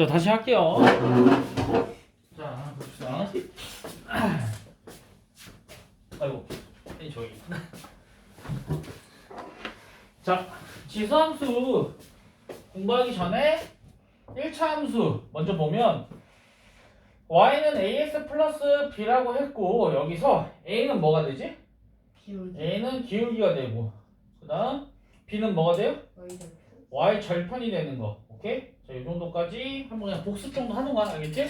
자, 다시 할게요. 자, 봅시다. 아이고, 이 저기. 자, 지수함수 공부하기 전에 1차 함수 먼저 보면 y는 ax 플러스 b라고 했고 여기서 a는 뭐가 되지? 기울기 a는 기울기가 되고 그 다음 b는 뭐가 돼요? Y절편 y 절편이 되는 거 오케이? 자, 이 정도까지 한번 그냥 복습 정도 하는 거야 알겠지?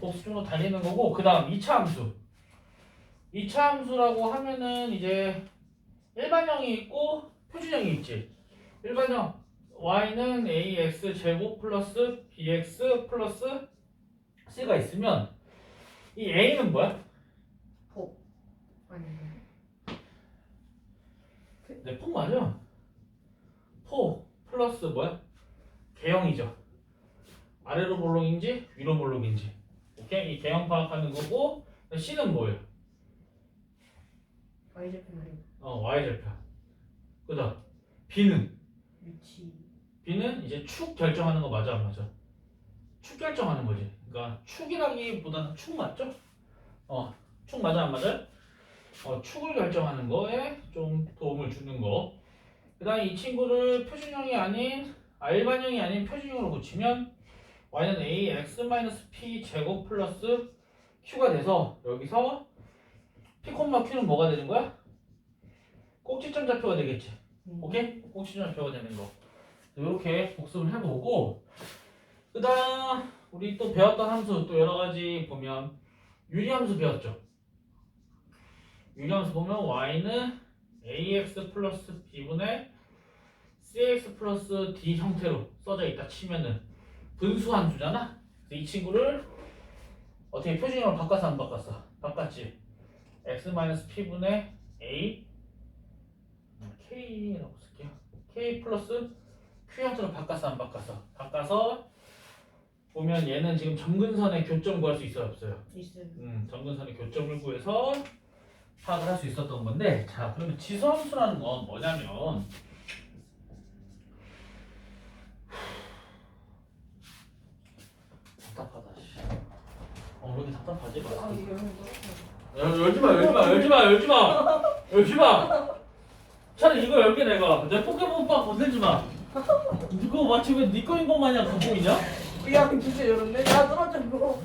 복습 정도 달리는 거고 그 다음 2차 함수 2차 함수라고 하면은 이제 일반형이 있고 표준형이 있지 일반형 y는 ax 제곱 플러스 bx 플러스 c가 있으면 이 a는 뭐야? 아니 네, 폭 맞아. 포 플러스 뭐야? 개형이죠. 아래로 볼록인지 위로 볼록인지. 오케이? 이 개형 파악하는 거고 C는 뭐예요? 아니 어, Y절편. 그다음 B는 위치 B는 이제 축 결정하는 거 맞아 안 맞아? 축 결정하는 거지. 그러니까 축이라기보다는 축 맞죠? 어, 축 맞아 안 맞아? 어, 축을 결정하는 거에 좀 도움을 주는 거. 그다음 이 친구를 표준형이 아닌 아, 일반형이 아닌 표준형으로 고치면 y는 a x p 제곱 플러스 q가 돼서 여기서 p, q는 뭐가 되는 거야? 꼭지점 좌표가 되겠지. 오케이? 꼭지점 좌표가 되는 거. 이렇게 복습을 해보고 그 다음 우리 또 배웠던 함수 또 여러 가지 보면 유리함수 배웠죠. 유리함수 보면 y는 ax 플러스 b분의 cx 플러스 d 형태로 써져 있다 치면은 분수 함수잖아. 그래서 이 친구를 어떻게 표준형으로 바꿨어 안 바꿨어? 바꿨지. x p분의 a k라고 쓸게요. k 플러스 q 형태로 바꿨어 안 바꿨어? 바꿔서 보면 얘는 지금 점근선의 교점 구할 수 있어요 없어요? 있어요 음, 점근선의 교점을 구해서 파악을 할 수 있었던 건데 자 그러면 지수함수라는 건 뭐냐면 답답하다 씨. 어, 왜 이렇게 답답하지? 아 이거 열- 열지 마, 열지 마, 열지 마, 열지 마, 열지 마. 차라리 이거 열게 내가. 내 포켓몬 빵 건들지 마. 이거 마치 왜네 거인 것 마냥 갖고 있냐? 야 진짜 열었네 야 떨어져 이거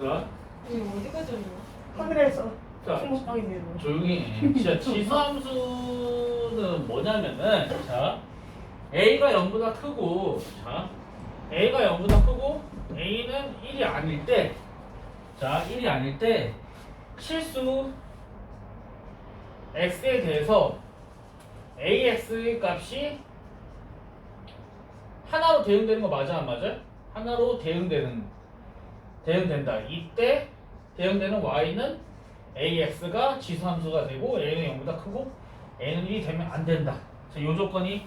자, 이거 어디까지 오냐 하늘에서 자, 조용히. 해. 진짜 지수함수는 뭐냐면은 자 a가 0보다 크고 자 a가 0보다 크고 a는 1이 아닐 때 자 1이 아닐 때 실수 x에 대해서 ax 값이 하나로 대응되는 거 맞아 안 맞아? 하나로 대응되는 대응된다. 이때 대응되는 y는 ax가 지수함수가 되고 a는 0보다 크고 a는 1이 되면 안 된다. 자, 이 조건이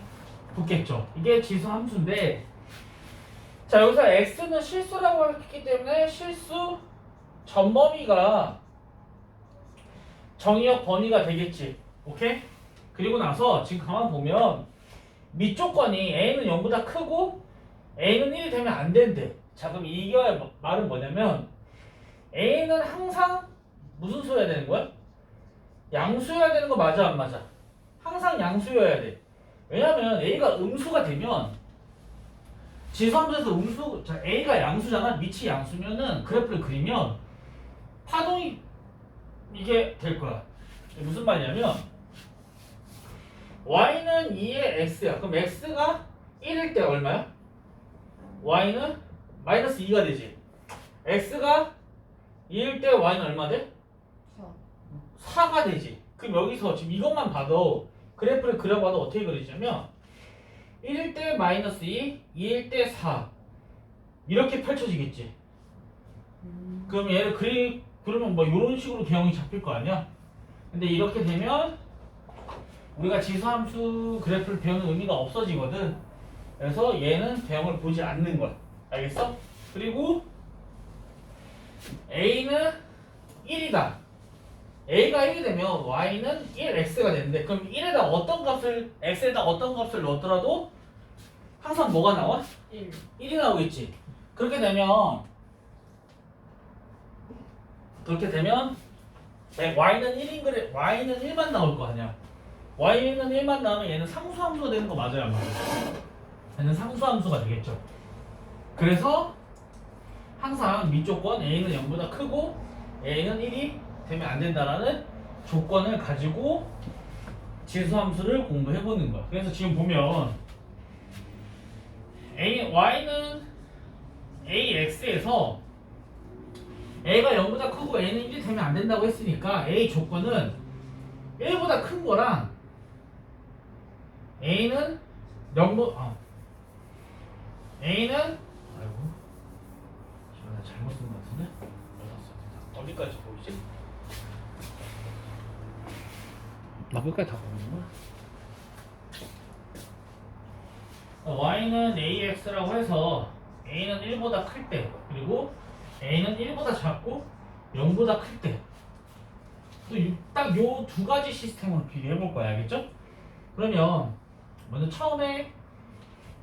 붙겠죠. 이게 지수함수인데 자 여기서 x는 실수라고 했기 때문에 실수 전범위가 정의역 번위가 되겠지. 오케이? 그리고 나서 지금 가만 보면 밑조건이 a는 0보다 크고 a는 1이 되면 안 된대. 자 그럼 이게 말은 뭐냐면 a는 항상 무슨 수여야 되는 거야? 양수여야 되는 거 맞아 안 맞아? 항상 양수여야 돼. 왜냐면 a가 음수가 되면 지수함수에서 음수 자 a가 양수잖아. 밑이 양수면은 그래프를 그리면 파동이 이게 될 거야. 무슨 말이냐면 y는 2의 x야. 그럼 x가 1일 때 얼마야? y는 마이너스 2가 되지. x가 2일 때 y는 얼마 돼? 4 4가 되지. 그럼 여기서 지금 이것만 봐도 그래프를 그려봐도 어떻게 그리냐면 1일 때 마이너스 2, 2일 때 4. 이렇게 펼쳐지겠지. 음. 그럼 얘를 그리 그러면 뭐 이런 식으로 개형이 잡힐 거 아니야? 근데 이렇게 되면 우리가 지수함수 그래프를 배우는 의미가 없어지거든. 그래서 얘는 대형을 보지 않는 거야. 알겠어? 그리고 a는 1이다. a가 1이 되면 y는 1x가 되는데 그럼 1에다 어떤 값을 x에다 어떤 값을 넣었더라도 항상 뭐가 나와? 1 1이 나오겠지. 그렇게 되면 그렇게 되면 네, y는 1인 그래 y는 1만 나올 거 아니야. y는 1만 나오면 얘는 상수함수가 되는 거 맞아요, 안 맞아요? 얘는 상수함수가 되겠죠. 그래서 항상 밑조건 a는 0보다 크고 a는 1이 되면 안 된다라는 조건을 가지고 지수함수를 공부해 보는 거야. 그래서 지금 보면 a y는 ax에서 a가 0보다 크고 a는 1이 되면 안 된다고 했으니까 a 조건은 1보다 큰 거랑 a는 0보 아 a는 아이고 지금 나 잘못 쓴것 같은데 어디까지 보이지? 나 끝까지 다 보이는 거야? 어, y는 ax라고 해서 a는 1보다 클 때 그리고 a는 1보다 작고 0보다 클 때 또 딱 요 두 가지 시스템으로 비교해 볼 거야 알겠죠? 그러면 먼저 처음에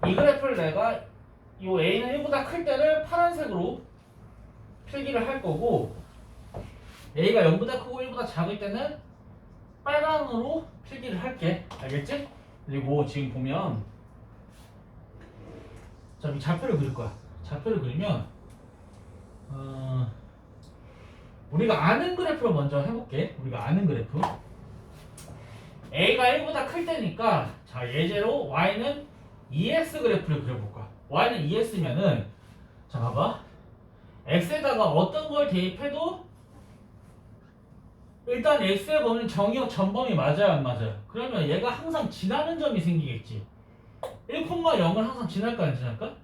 이 그래프를 내가 요 a는 1보다 클 때를 파란색으로 필기를 할 거고 a가 0보다 크고 1보다 작을 때는 빨강으로 필기를 할게 알겠지? 그리고 지금 보면 자, 이 좌표를 그릴 거야. 좌표를 그리면 어, 우리가 아는 그래프를 먼저 해볼게. 우리가 아는 그래프. A가 1보다 클 때니까 자 예제로 Y는 EX 그래프를 그려볼 거야. Y는 EX면은 자 봐봐. X에다가 어떤 걸 대입해도 일단 X에 보면 정의역 전범이 맞아요 안 맞아요? 그러면 얘가 항상 지나는 점이 생기겠지. 1,0을 항상 지날까 안 지날까?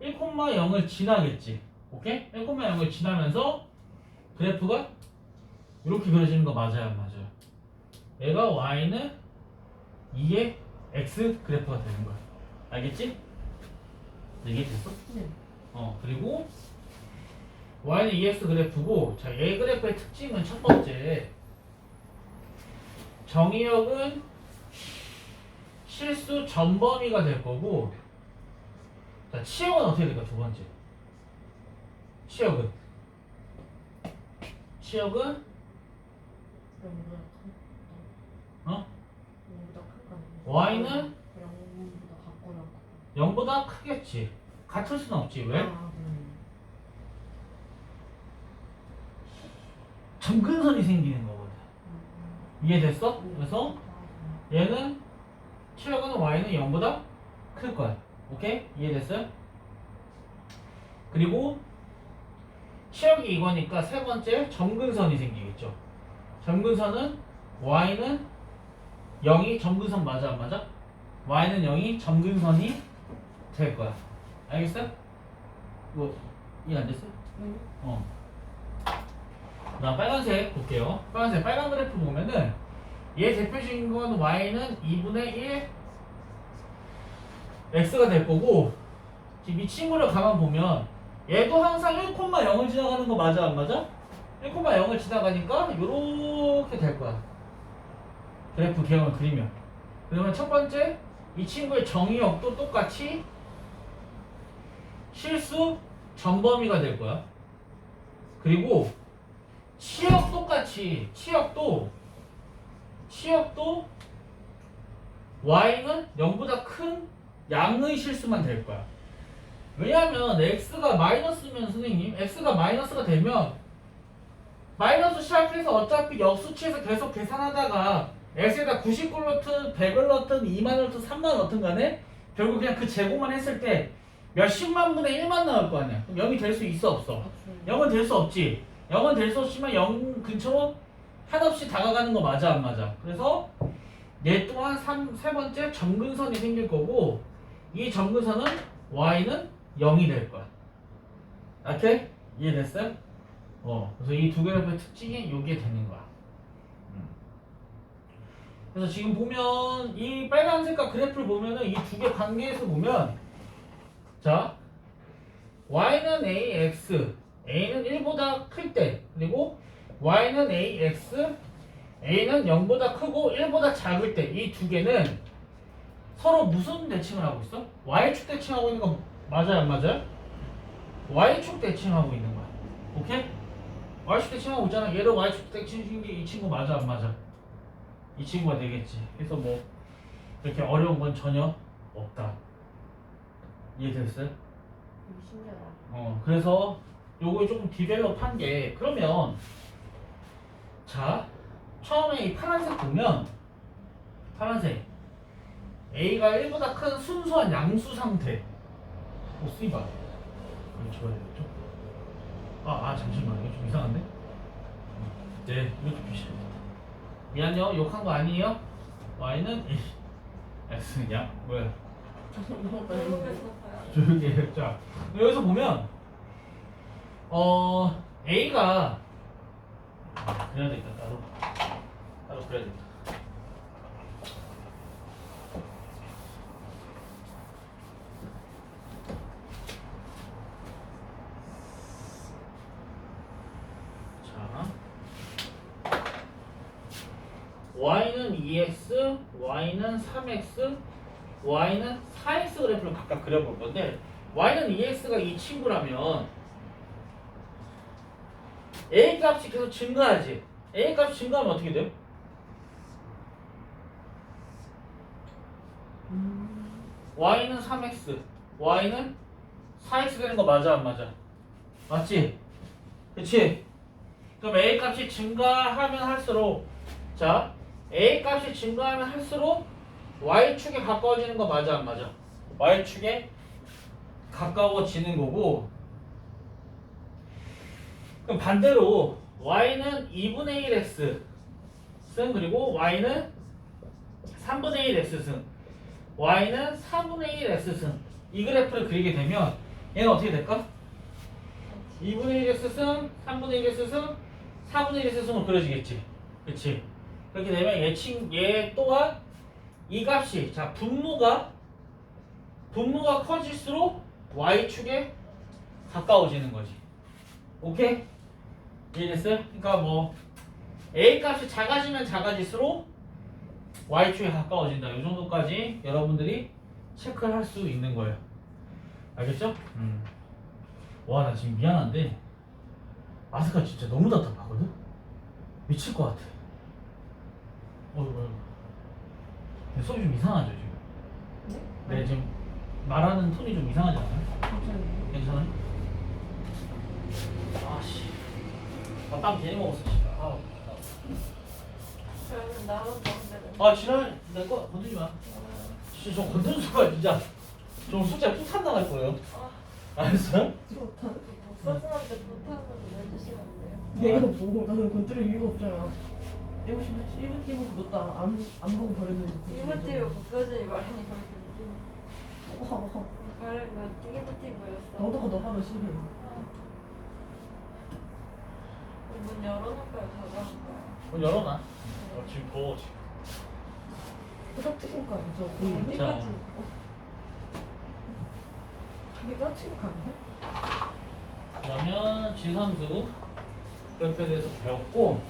1,0을 지나겠지. 오케이? 1,0을 지나면서 그래프가 이렇게 그려지는 거 맞아요, 안 맞아요? 얘가 y는 2의 x 그래프가 되는 거야. 알겠지? 이게 됐어? 네. 어, 그리고 y는 2x 그래프고 자, 얘 그래프의 특징은 첫 번째 정의역은 실수 전범위가 될 거고 자, 치역은 어떻게 될까? 두 번째 치역은 치역은 0보다 어? 0보다 클까? Y는? 0보다 같거나 0보다 크겠지 같을 수는 없지 왜? 아, 네. 점근선이 생기는 거거든 음, 이해됐어? 음. 그래서 아, 얘는 치역은 y는 0보다 클 거야. 오케이? 이해됐어요? 그리고 치역이 이거니까 세 번째 점근선이 생기겠죠. 점근선은 y는 0이 점근선 맞아 안 맞아? y는 0이 점근선이 될 거야. 알겠어요? 뭐 이해 안 됐어요? 음. 어. 나 빨간색 볼게요. 빨간색 빨간 그래프 보면은 얘 대표적인 건 y는 2분의 1 x가 될 거고 지금 이 친구를 가만 보면 얘도 항상 1,0을 지나가는 거 맞아 안 맞아? 1,0을 지나가니까 요렇게 될 거야. 그래프 개형을 그리면 그러면 첫 번째 이 친구의 정의역도 똑같이 실수 전범위가 될 거야. 그리고 치역 똑같이 치역도 치역도 y는 0보다 큰 양의 실수만 될 거야. 왜냐하면 x가 마이너스면 선생님 x가 마이너스가 되면 마이너스 시작해서 어차피 역수치에서 계속 계산하다가 x에다 99를 넣든 100을 넣든 2만 을 넣든 3만 을 넣든 간에 결국 그냥 그 제곱만 했을 때 몇십만 분의 1만 나올 거 아니야. 그럼 0이 될 수 있어 없어? 없어요. 0은 될 수 없지. 0은 될 수 없지만 0 근처로 한없이 다가가는 거 맞아 안 맞아? 그래서 얘 또한 삼, 세 번째 점근선이 생길 거고 이 점근선은 y는 0이 될 거야. 오케이? 이해됐어요? 어. 그래서 이 두 그래프의 특징이 요게 되는 거야. 음. 그래서 지금 보면 이 빨간색과 그래프를 보면은 이 두 개 관계에서 보면 자 y는 ax a는 1보다 클 때 그리고 y는 ax a는 0보다 크고 1보다 작을 때 이 두 개는 서로 무슨 대칭을 하고 있어? y축 대칭하고 있는 거 맞아요 안 맞아요? y축 대칭하고 있는 거야. 오케이? y축 대칭하고 있잖아. 얘를 y축 대칭인 게 이 친구 맞아 안 맞아? 이 친구가 되겠지. 그래서 뭐 이렇게 어려운 건 전혀 없다. 이해됐어요? 신기하다. 어, 그래서 요거 조금 디벨롭한 게 그러면 자 처음에 이 파란색 보면 파란색 A가 1보다 큰 순수한 양수 상태 오 쓰이바 이거 줘야 되겠죠? 아, 아 잠시만 이거 좀 이상한데? 네 이거 좀 주시면 미안요 욕한 거 아니에요? Y는 1 X냐? 뭐야 조용히 해. 자, 여기서 보면, 어, A가, 아, 그래야 되겠다, 따로. 따로 그래야 되겠다. 자, y는 2x, y는 3x, y는 4x 그래프를 각각 그려볼 건데 y는 2x가 이 친구라면 a 값이 계속 증가하지 a 값이 증가하면 어떻게 돼요? 음. y는 3x y는 4x 되는 거 맞아 안 맞아? 맞지? 그치? 그럼 a 값이 증가하면 할수록 자 a 값이 증가하면 할수록 y축에 가까워지는 거 맞아 안 맞아? y축에 가까워지는 거고 그럼 반대로 y는 2분의 1x 승 그리고 y는 3분의 1x 승 y는 4분의 1x 승이 그래프를 그리게 되면 얘는 어떻게 될까? 2분의 1x 승, 3분의 1x 승, 4분의 1x 승으로 그려지겠지 그치? 그렇게 되면 얘, 친, 얘 또한 이 값이 자 분모가 분모가 커질수록 y축에 가까워지는 거지 오케이? 이해됐어요? 그러니까 뭐 a 값이 작아지면 작아질수록 y축에 가까워진다 이 정도까지 여러분들이 체크를 할 수 있는 거예요 알겠죠? 음. 와 나 지금 미안한데 마스크가 진짜 너무 답답하거든? 미칠 것 같아 어이구 어이구 내 속이 좀 이상하죠 지금 네? 네 지금 말하는 톤이 좀 이상하지 않아요? 괜찮아요. 괜찮아요? 아씨 아, 땀 괜히 먹었어 진짜 아, 그러면 먹으면 아 지랄 내거 건드리지 마 진짜 저 건드는 순간 진짜 저 숫자 폭탄 나갈 거예요 알았어요? 좋다. 서준한테 부탁을 해주시면 안 돼요? 내가 보고 나는 건드릴 이유가 없잖아. 1분 1분 팀은 뒀다 안, 안 보고 버렸는데. 이모티브 묶어주니 말하니 그렇게 느끼는 어, 말은 그 이모티브였어 너도가 너 하면 싫어. 문 열어놓을까요? 닫아놓을까요? 문 열어놔 어, 지금 더워 지금 후딱 트인 거 아니죠? 거의 자. 이게 까치는 거 아니야? 그러면 지선수 그래프에 대해서 배웠고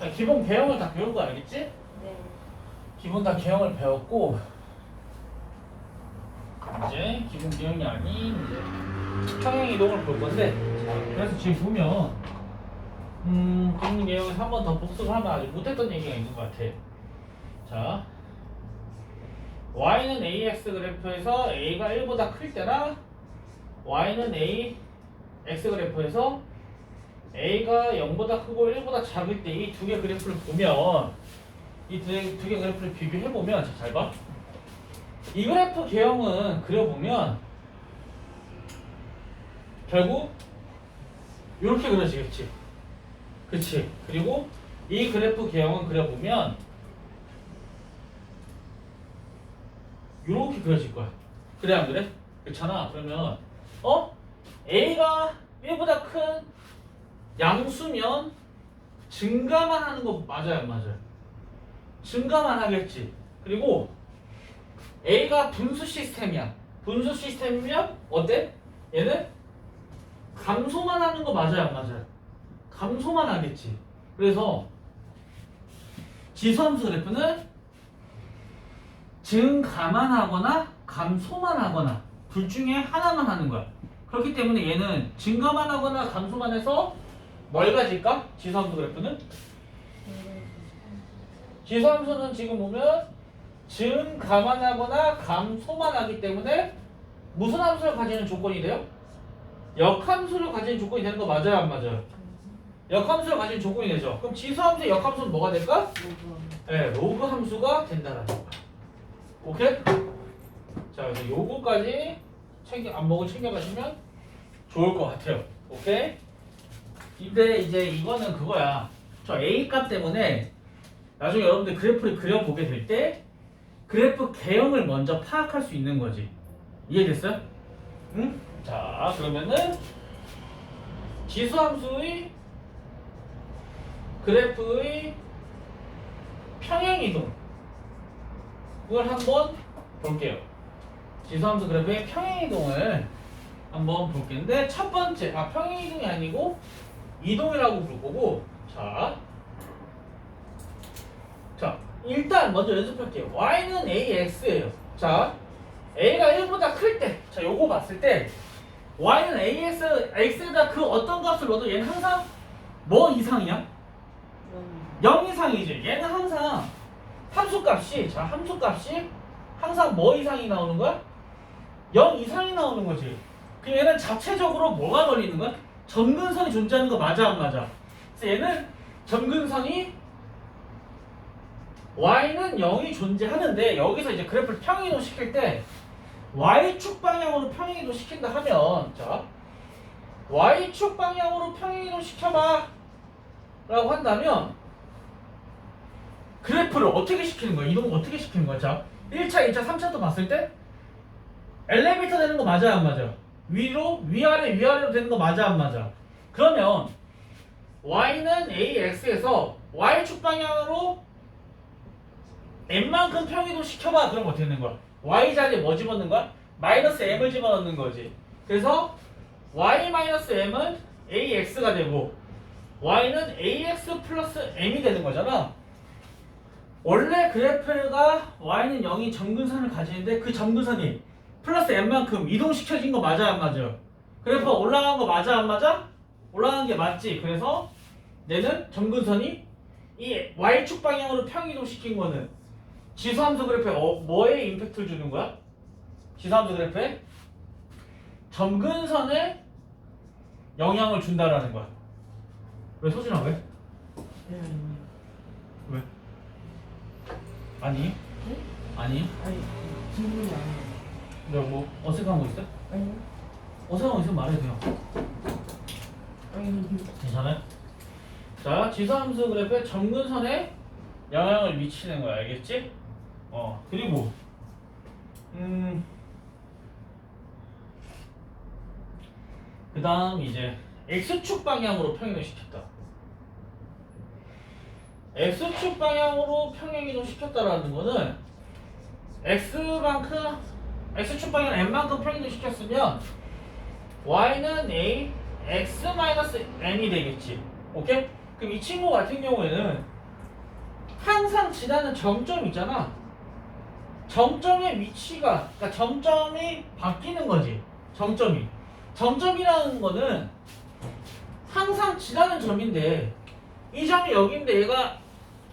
자, 기본 개형을 다 배운 거 알겠지? 네 기본 다 개형을 배웠고 이제 기본 개형이 아닌 이제 평행 이동을 볼 건데 자, 그래서 지금 보면 음 기본 개형에서 한번 더 복습을 하면 아직 못했던 얘기가 있는 것 같아. 자 y는 ax 그래프에서 a가 1보다 클 때나 y는 a x 그래프에서 a가 0보다 크고 1보다 작을 때 이 두 개 그래프를 보면 이 두 개 그래프를 비교해 보면 잘 봐. 이 그래프 개형은 그려보면 결국 이렇게 그려지겠지. 그렇지. 그리고 이 그래프 개형은 그려보면 이렇게 그려질 거야. 그래 안 그래? 그렇잖아. 그러면 어? A가 1보다 큰 양수면 증가만 하는 거 맞아요, 안 맞아요? 증가만 하겠지. 그리고 A가 분수 시스템이야. 분수 시스템이면 어때? 얘는 감소만 하는 거 맞아요, 안 맞아요? 감소만 하겠지. 그래서 지수함수 그래프는 증가만 하거나 감소만 하거나 둘 중에 하나만 하는 거야. 그렇기 때문에 얘는 증가만 하거나 감소만 해서 뭘 가질까? 지수함수 그래프는? 지수함수는 지금 보면 증가만 하거나 감소만 하기 때문에 무슨 함수를 가지는 조건이 돼요? 역함수를 가지는 조건이 되는 거 맞아요 안 맞아요? 역함수를 가지는 조건이 되죠 그럼 지수함수의 역함수는 뭐가 될까? 네, 로그 함수가 된다라는 거야 오케이? 자 그래서 요거까지 챙겨 안목을 챙겨가시면 좋을 것 같아요 오케이? 근데 이제 이거는 그거야 저 A 값 때문에 나중에 여러분들 그래프를 그려보게 될 때 그래프 개형을 먼저 파악할 수 있는 거지 이해됐어요? 응? 자 그러면은 지수함수의 그래프의 평행이동을 한번 볼게요 지수함수 그래프의 평행이동을 한번 볼 텐데 첫 번째 아 평행이동이 아니고 이동이라고 부를 거고 자 자, 일단 먼저 연습할게요. y는 ax예요. 자, a가 1보다 클 때, 자, 요거 봤을 때 y는 ax, x에다 그 어떤 값을 넣어도 얘는 항상 뭐 이상이야? 0 이상이지. 얘는 항상 함수값이, 자, 함수값이 항상 뭐 이상이 나오는 거야? 0 이상이 나오는 거지. 그 얘는 자체적으로 뭐가 걸리는 거야? 점근선이 존재하는 거 맞아 안 맞아? 얘는 점근선이 y는 0이 존재하는데 여기서 이제 그래프를 평행이동 시킬 때 y축 방향으로 평행이동 시킨다 하면 자 y축 방향으로 평행이동 시켜봐 라고 한다면 그래프를 어떻게 시키는 거야? 이동을 어떻게 시키는 거야? 자 1차, 2차, 3차 또 봤을 때 엘리베이터 되는 거 맞아 안 맞아? 위로, 위아래, 위아래로 되는 거 맞아 안 맞아? 그러면 y는 ax에서 y축 방향으로 n만큼 평이동 시켜봐 그럼 어떻게 되는 거야? y 자리에 뭐 집어넣는 거야? 마이너스 m을 집어넣는 거지 그래서 y 마이너스 m은 ax가 되고 y는 ax 플러스 m이 되는 거잖아 원래 그래프가 y는 0이 점근선을 가지는데 그 점근선이 플러스 m만큼 이동시켜진 거 맞아 안 맞아? 그래프가 올라간 거 맞아 안 맞아? 올라간 게 맞지 그래서 얘는 점근선이 이 y축 방향으로 평이동시킨 거는 지수함수 그래프에 어, 뭐에 임팩트를 주는 거야? 지수함수 그래프에 점근선에 영향을 준다라는 거야. 왜 소진아 왜? 왜? 아니? 아니? 아니 질문이 아니에요 내가 뭐 어색한 거 있어? 아니 어색한 거 있으면 말해도 돼요. 아니 괜찮아요? 자, 지수함수 그래프에 점근선에 영향을 미치는 거야, 알겠지? 어, 그리고 음, 그 다음 이제 x축 방향으로 평행을 시켰다. x축 방향으로 평행이동 시켰다라는 거는 x만큼 x축 방향 n만큼 평행이동 시켰으면 y는 a x 마이너스 n이 되겠지. 오케이? 그럼 이 친구 같은 경우에는 항상 지나는 정점 있잖아. 정점의 위치가 그러니까 정점이 바뀌는 거지. 정점이. 정점이라는 거는 항상 지나는 점인데 이 점이 여기인데 얘가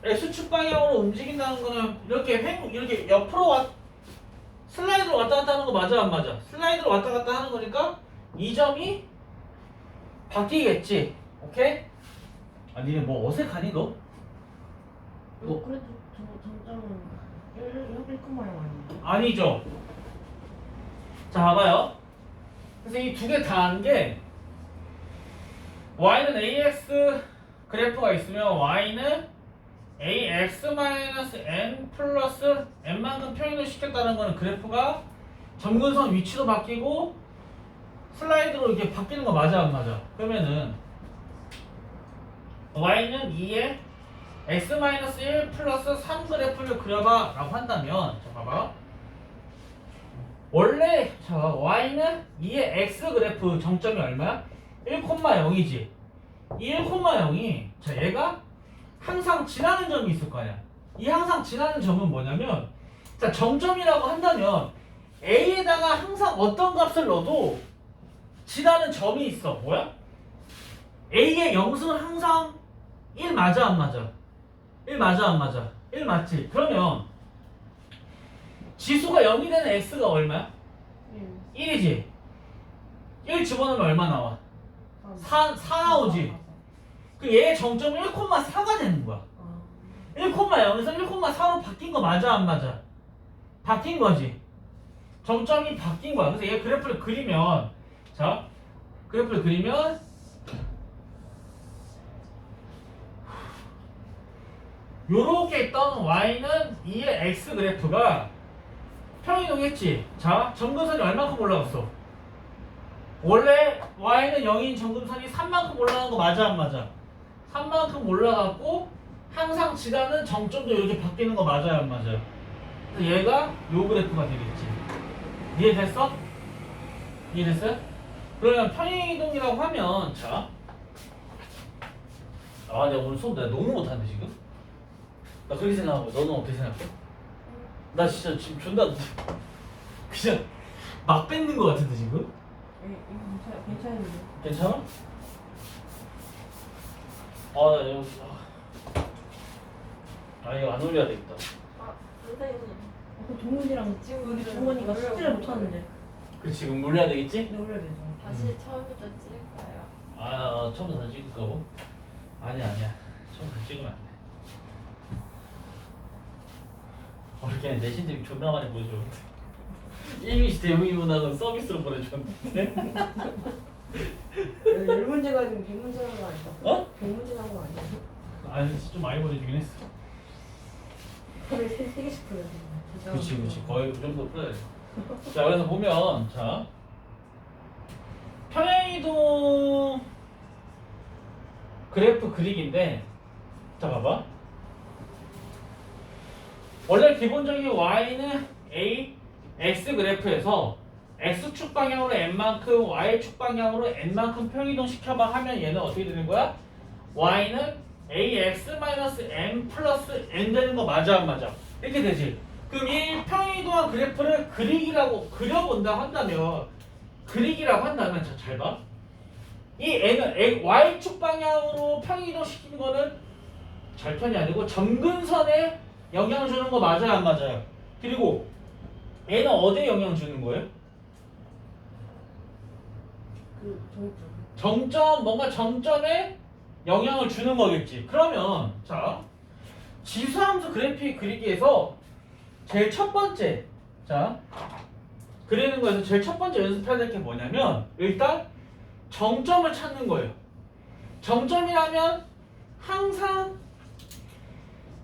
x축 방향으로 움직인다는 거는 이렇게 횡 이렇게 옆으로 왔 슬라이드로 왔다 갔다 하는 거 맞아 안 맞아? 슬라이드로 왔다 갔다 하는 거니까 이 점이 바뀌겠지. 오케이? 아 니네 뭐 어색하니 너? 뭐 그래도 저 점점은 1, 1,0 아니에요? 아니죠. 자 봐봐요. 그래서 이 두 개 다 한 게 y는 ax 그래프가 있으면 y는 ax-n 플러스 n만큼 평행을 시켰다는 거는 그래프가 점근선 위치도 바뀌고 슬라이드로 이렇게 바뀌는 거 맞아 안 맞아? 그러면은 y는 2에 x-1 플러스 3 그래프를 그려봐 라고 한다면 자 봐봐 원래 자 y는 2의 x 그래프 정점이 얼마야? 1,0이지 이 1,0이 자 얘가 항상 지나는 점이 있을 거 아니야 이 항상 지나는 점은 뭐냐면 자 정점이라고 한다면 a에다가 항상 어떤 값을 넣어도 지나는 점이 있어. 뭐야? A의 영승은 항상 1 맞아 안 맞아? 1 맞아 안 맞아? 1 맞지? 그러면 지수가 0이 되는 x가 얼마야? 1 1이지? 1 집어넣으면 얼마 나와? 4, 4 나오지? 그 얘의 정점은 1,4가 되는 거야. 1,0에서 1,4로 바뀐 거 맞아 안 맞아? 바뀐 거지. 정점이 바뀐 거야. 그래서 얘 그래프를 그리면 자 그래프를 그리면 요렇게 있던 y는 이의 x 그래프가 평이동했지. 자 점근선이 얼마큼 올라갔어? 원래 y는 0인 점근선이 3만큼 올라간 거 맞아 안 맞아? 3만큼 올라갔고 항상 지나는 정점도 이렇게 바뀌는 거 맞아요 안 맞아요? 얘가 요 그래프가 되겠지 이해됐어? 이해됐어요? 그러면 평행이동이라고 하면 자 아, 내가 오늘 수업 내가 너무 못하네 지금. 나 그렇게 생각하고 너는 어떻게 생각해? 나 진짜 지금 존나 그냥 막 뺏는 거 같은데 지금? 이거 괜찮- 괜찮은데 괜찮아? 아, 나 이거 아, 아 이거 안 올려야 되겠다. 아, 선생님. 아까 동훈이랑 지금 동원이가 숙제를 돼. 못하는데 그 지금 올려야 되겠지? 근데 올려야 되죠 다시 처음부터 찍을까요? 아, 처음부터 다시 찍을 거고? 아니야, 아니야. 처음부터 찍으면 안 돼. 어렵게 내신 대비 존나 많이 보여줬는데. 이미지 대응이 문학은 서비스로 보내줬는데. 열 문제 가지고 백 문제 나온 거 아니야? 어? 백 문제 나온 거 아니야? 아니, 좀 많이 보내주긴 했어. 하루에 세, 세 개씩 풀어야 돼 그치, 그치. 거의 그 정도 풀어야 돼. 자, 그래서 보면, 자. 평행이동 그래프 그리기인데, 자, 봐봐. 원래 기본적인 y는 a, x 그래프에서 x축 방향으로 n만큼, y축 방향으로 n만큼 평이동 시켜봐 하면 얘는 어떻게 되는 거야? y는 ax-m 플러스 n 되는 거 맞아 안 맞아? 이렇게 되지. 그럼 이 평이동한 그래프를 그리기라고 그려본다 한다면 그리기라고 한다면 자, 잘 봐. 이 n은 y축 방향으로 평이동 시키는 거는 절편이 아니고 점근선에 영향 주는 거 맞아요 안 맞아요? 그리고 얘는 어디에 영향 주는 거예요? 그 정점 정점 뭔가 정점에 영향을 주는 거겠지. 그러면 자 지수함수 그래픽 그리기에서 제일 첫 번째 자 그리는 거에서 제일 첫 번째 연습해야 될 게 뭐냐면 일단 정점을 찾는 거예요. 정점이라면 항상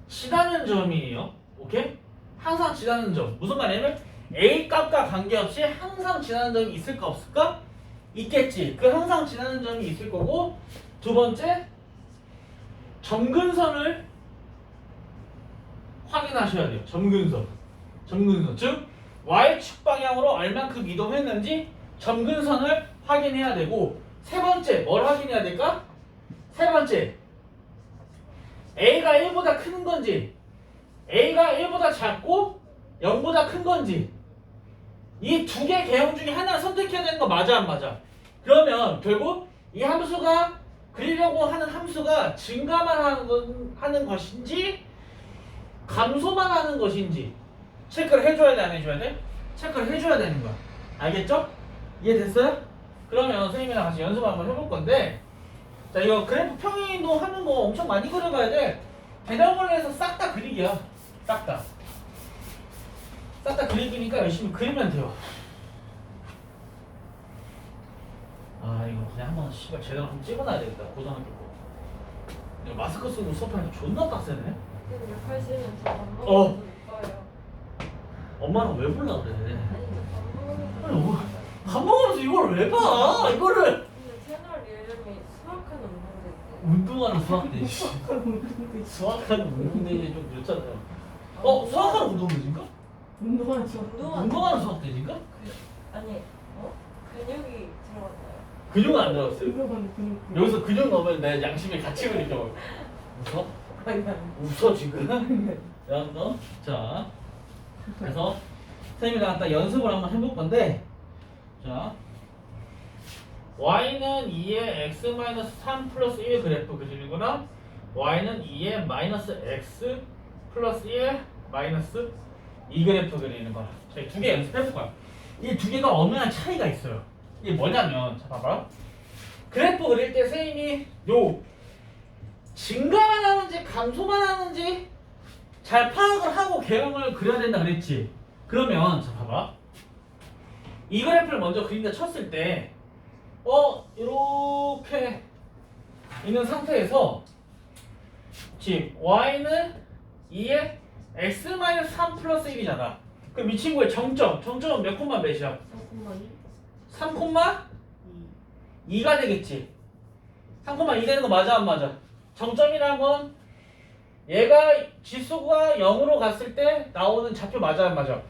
지나는 점이에요. 오케이? 항상 지나는 점. 무슨 말이냐면 A 값과 관계없이 항상 지나는 점이 있을까 없을까? 있겠지. 그 항상 지나는 점이 있을 거고 두 번째 점근선을 확인하셔야 돼요. 점근선. 점근선. 즉 y축 방향으로 얼만큼 이동했는지 점근선을 확인해야 되고 세 번째 뭘 확인해야 될까? 세 번째 a가 1보다 큰 건지 a가 1보다 작고 0보다 큰 건지 이 두 개 개형 중에 하나를 선택해야 되는 거 맞아 안 맞아? 그러면 결국 이 함수가 그리려고 하는 함수가 증가만 하는, 건, 하는 것인지 감소만 하는 것인지 체크를 해줘야 돼 안 해줘야 돼? 체크를 해줘야 되는 거야 알겠죠? 이해됐어요? 그러면 선생님이랑 같이 연습 한번 해볼 건데 자 이거 그래프 평행이동 하는 거 엄청 많이 그려봐야 돼 대답을 해서 싹 다 그리기야 싹다 싹다 그리기니까 열심히 그리면 돼요. 아 이거 그냥 한번 씨발 제대로 한번 찍어놔야 되겠다 고등학교 거. 이거 마스크 쓰고 수업하니까 존나 빡세네. 역할 저밥 어. 엄마는 왜 불러 그래? 아니, 뭐. 밥 먹으면서 이걸 왜 봐? 이거를 근데 채널 이름이 수학하는 운동대. 운동하는 수학대. 씨. 수학하는 운동대지 좀 그렇잖아요. 어 수학하는 운동대인가? 운동하는 거 운동하는 운동하는 수학대인가? 아니, 어? 근육이 들어갔나요? 근육은 안 들어갔어요. 운동하는 근육 여기서 근육 넣으면 내 양심이 같이 그리죠. 웃어? 아니 웃어 지금? 야, 너? 자, 그래서 선생님이랑 딱 연습을 한번 해볼 건데, 자, y는 2의 x-3 플러스 1 그래프 그리는 거랑 y는 2의 마이너스 x 플러스 1 마이너스 2 그래프 그리는 거랑 저희 두 개 연습해 볼까요? 이두 개가 엄연한 차이가 있어요. 이게 뭐냐면 자 봐봐. 그래프 그릴 때 선생님이 요 증가만 하는지 감소만 하는지 잘 파악을 하고 개형을 그려야 된다 그랬지. 그러면 자 봐봐. 이 그래프를 먼저 그린다 쳤을 때, 어 이렇게 있는 상태에서 즉 y는 2의 x-3 플러스 1이잖아. 그럼 이 친구의 정점, 정점은 몇 콤마 몇이야? 3,2 3 콤마 2가 되겠지. 3 콤마 2 되는 거 맞아 안 맞아? 정점이란 건 얘가 지수가 0으로 갔을 때 나오는 좌표 맞아 안 맞아?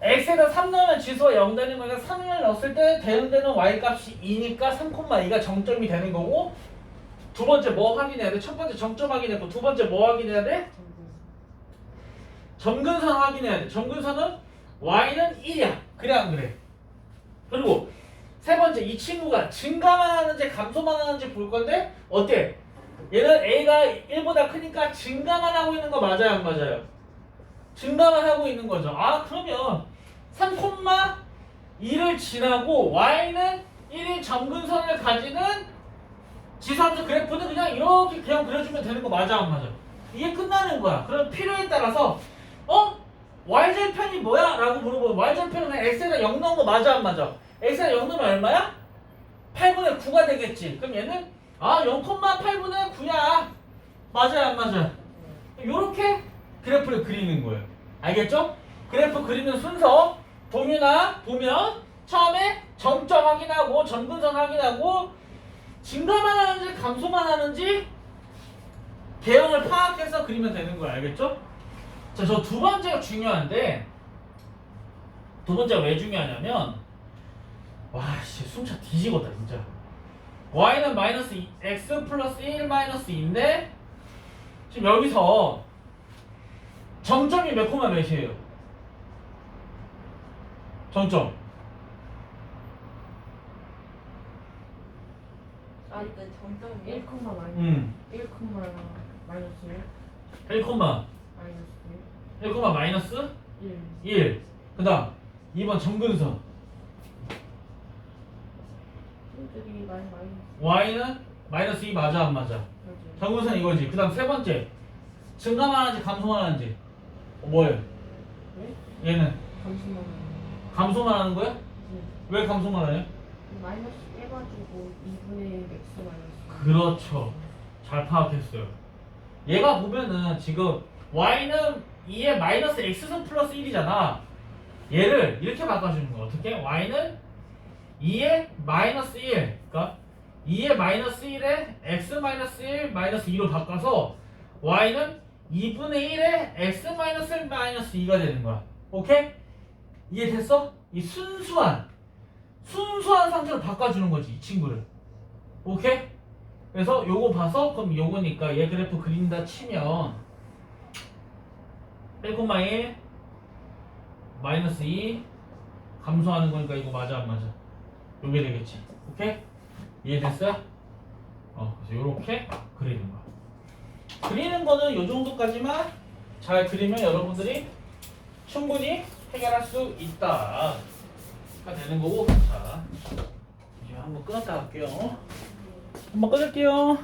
x에다 3 넣으면 지수가 0 되는 거니까 3을 넣었을 때 대응되는 y 값이 2니까 3,2가 정점이 되는 거고 두 번째 뭐 확인해야 돼? 첫 번째 정점 확인했고 두 번째 뭐 확인해야 돼? 점근선 확인해야 돼. 점근선은 y는 1이야. 그래 안 그래? 그리고 세 번째 이 친구가 증가만 하는지 감소만 하는지 볼 건데 어때? 얘는 a가 1보다 크니까 증가만 하고 있는 거 맞아요 안 맞아요? 증가만 하고 있는 거죠. 아 그러면 3,2를 지나고 y는 1의 점근선을 가지는 지수함수 그래프는 그냥 이렇게 그냥 그려주면 되는 거 맞아 안 맞아? 이게 끝나는 거야. 그럼 필요에 따라서 어? y절편이 뭐야? 라고 물어보면 y절편은 그냥 x에다 0 넣은 거 맞아 안 맞아? x에다 0 넣으면 얼마야? 8분의 9가 되겠지. 그럼 얘는 아 0,8분의 9야. 맞아요 안 맞아요? 요렇게 그래프를 그리는 거예요. 알겠죠? 그래프 그리는 순서 동유나 보면 처음에 점점 확인하고 전분선 확인하고 증가만 하는지 감소만 하는지 개형을 파악해서 그리면 되는 거예요. 알겠죠? 자, 저 두 번째가 중요한데 두 번째가 왜 중요하냐면 와, 씨, 숨차 뒤지겠다, 진짜. y는 마이너스 2, x 플러스 1 마이너스 2인데 지금 여기서 정점이 몇 코마 몇이에요? 정점. 아 이거 점점이 1, 마이너스 음. 1, 마이너스 1 1 코마. 마이너스 1 코마 마이너스 1 1. 그 다음 2번 정근선. 많이 마이너스 y는 마이너스 2 맞아 안 맞아? 정근선 이거지. 그 다음 세 번째. 증가만 하는지 감소만 하는지. 어, 뭐예요? 왜? 얘는 잠시만 감소만 하는 거야? 네. 왜 감소만 해요? 마이너스 빼가지고 2분의 x 마이너스 그렇죠. 잘 파악했어요. 얘가 보면은 지금 y는 2의 마이너스 x승 플러스 1이잖아. 얘를 이렇게 바꿔주는 거야. 어떻게? y는 2의 마이너스 1. 그러니까 2의 마이너스 1에 x 마이너스 1 마이너스 2로 바꿔서 y는 2분의 1에 x 마이너스 1 마이너스 2가 되는 거야. 오케이? 이해됐어? 이 순수한 순수한 상태로 바꿔주는 거지 이 친구를. 오케이? 그래서 요거 봐서 그럼 요거니까 얘 그래프 그린다 치면 1,1 마이너스 2 감소하는 거니까 이거 맞아 안 맞아? 요게 되겠지. 오케이? 이해됐어요? 어, 그래서 요렇게 그리는 거야. 그리는 거는 요 정도까지만 잘 그리면 여러분들이 충분히 해결할 수 있다. 가 되는 거고. 자, 이제 한번 끊었다 할게요. 한번 끊을게요.